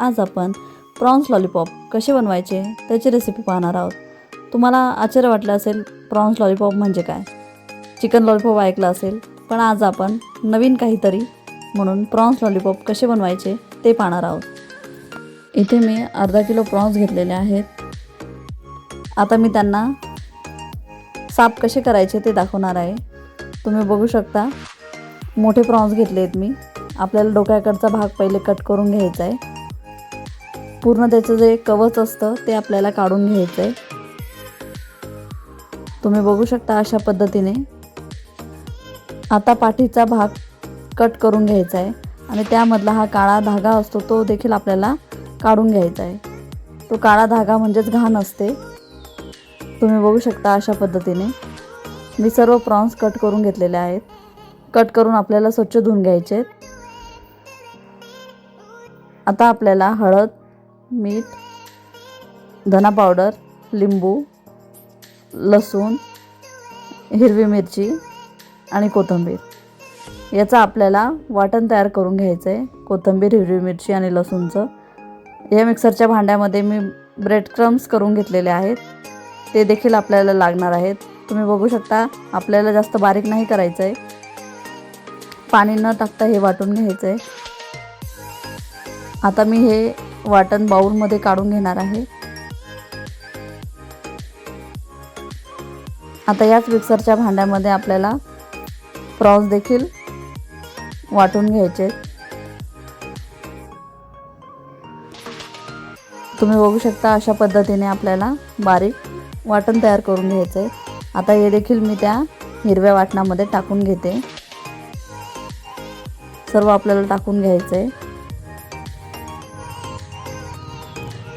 आज आपण prawns lollipop कसे बनवायचे त्याची रेसिपी पाहणार आहोत. तुम्हाला आश्चर्य वाटलं असेल प्रॉन्स लॉलीपॉप म्हणजे काय? चिकन लॉलीपॉप ऐकलं असेल पण आज आपण नवीन काहीतरी म्हणून प्रॉन्स लॉलीपॉप कसे बनवायचे ते पाहणार आहोत. इथे मी अर्धा किलो प्रॉन्स घेतलेले आहेत. आता मी त्यांना साफ कसे करायचे ते दाखवणार आहे. तुम्ही बघू शकता मोठे प्रॉन्स घेतले आहेत मी. आपल्याला डोक्याकडचा भाग पहिले कट करून घ्यायचा आहे. पूर्ण त्याचं जे कवच असतं ते आपल्याला काढून घ्यायचं आहे तुम्ही बघू शकता अशा पद्धतीने. आता पाठीचा भाग कट करून घ्यायचा आहे आणि त्यामधला हा काळा धागा असतो तो देखील आपल्याला काढून घ्यायचा आहे तो काळा धागा म्हणजेच घाण असते. तुम्ही बघू शकता अशा पद्धतीने. मी सर्व प्रॉन्स कट करून घेतलेले आहेत. कट करून आपल्याला स्वच्छ धुवून घ्यायचे आहेत आता आपल्याला हळद मीठ धना पावडर लिंबू लसूण हिरवी मिरची आणि कोथिंबीर. याचं आपल्याला वाटण तयार करून घ्यायचं आहे. कोथिंबीर हिरवी मिरची आणि लसूणचं. या मिक्सरच्या भांड्यामध्ये मी ब्रेड क्रम्स करून घेतलेले आहेत. ते देखील आपल्याला लागणार आहेत. तुम्ही बघू शकता आपल्याला जास्त बारीक नाही करायचं आहे पाणी न टाकता हे वाटून घ्यायचं आहे आता मी हे वाटण बाऊलमध्ये काढून घेणार आहे. आता याच मिक्सरच्या भांड्यामध्ये आपल्याला प्रॉन्स देखील वाटून घ्यायचे. तुम्ही बघू शकता अशा पद्धतीने आपल्याला बारीक वाटण तयार करून घ्यायचं. आहे आता हे देखील मी त्या हिरव्या वाटणामध्ये टाकून घेते. सर्व आपल्याला टाकून घ्यायचं. आहे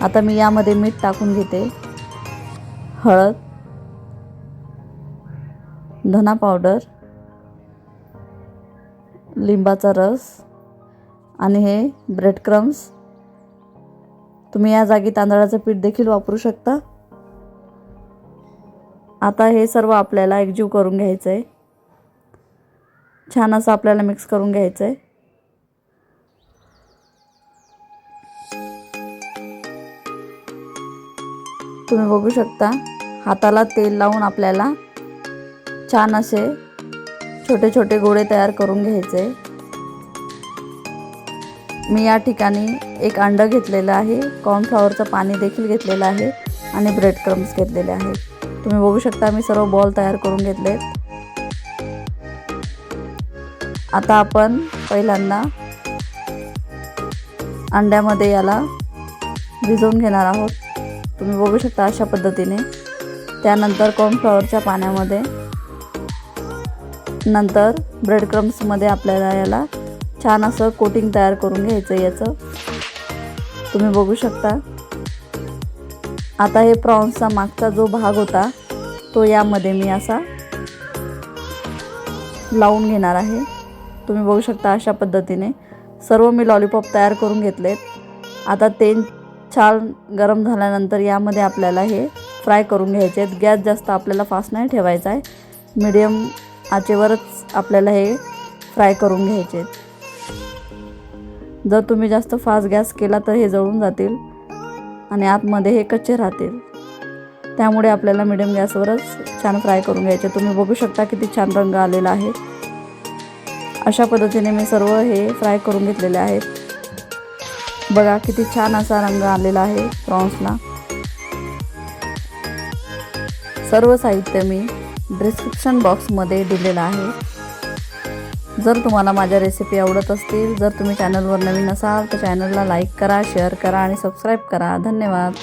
आता मी यामध्ये मीठ टाकून घेते. हळद धना पावडर लिंबाचा रस आणि हे ब्रेड क्रम्स तुम्ही या जागी तांदळाचं पीठ देखील वापरू शकता. आता हे सर्व आपल्याला एकजीव करून घ्यायचं आहे छान असं आपल्याला मिक्स करून घ्यायचं आहे तुम्ही बघू शकता. हाताला तेल लावून आपल्याला छान असे छोटे छोटे गोळे तयार करून घ्यायचे. मी या ठिकाणी एक अंडं घेतलेलं आहे. कॉर्नफ्लॉवरचं पाणी देखील घेतलेलं आहे आणि ब्रेड क्रम्स घेतलेले आहेत तुम्ही बघू शकता मी सर्व बॉल तयार करून घेतलेत आता आपण पहिल्यांदा अंड्यामध्ये याला भिजवून घेणार आहोत. तुम्ही बघू शकता अशा पद्धतीने. त्यानंतर कॉर्नफ्लॉवरच्या पाण्यामध्ये नंतर ब्रेड क्रम्समध्ये आपल्याला याला छान असं कोटिंग तयार करून घ्यायचं याचं. तुम्ही बघू शकता. आता हे प्रॉन्सचा मागचा जो भाग होता तो यामध्ये मी असा लावून घेणार आहे. तुम्ही बघू शकता अशा पद्धतीने. सर्व मी लॉलीपॉप तयार करून घेतलेत. आता ते छान गरम झाल्यानंतर यामध्ये आपल्याला हे फ्राय करून घ्यायचे आहेत. गॅस जास्त आपल्याला फास्ट नाही ठेवायचा आहे. मिडियम आचेवरच आपल्याला हे फ्राय करून घ्यायचे आहेत. जर तुम्ही जास्त फास्ट गॅस केला तर हे जळून जातील आणि आतमध्ये हे कच्चे राहतील. त्यामुळे आपल्याला मिडियम गॅसवरच छान फ्राय करून घ्यायचे. तुम्ही बघू शकता किती छान रंग आलेला आहे. अशा पद्धतीने मी सर्व हे फ्राय करून घेतलेले आहेत. बघा किती छान असा रंग आलेला आहे प्रॉन्सला. सर्व साहित्य मी डिस्क्रिप्शन बॉक्समध्ये दिलेलं आहे. जर तुम्हाला माझ्या रेसिपी आवडत असतील जर तुम्ही चॅनलवर नवीन असाल तर चॅनलला लाईक करा शेअर करा आणि सबस्क्राईब करा. धन्यवाद.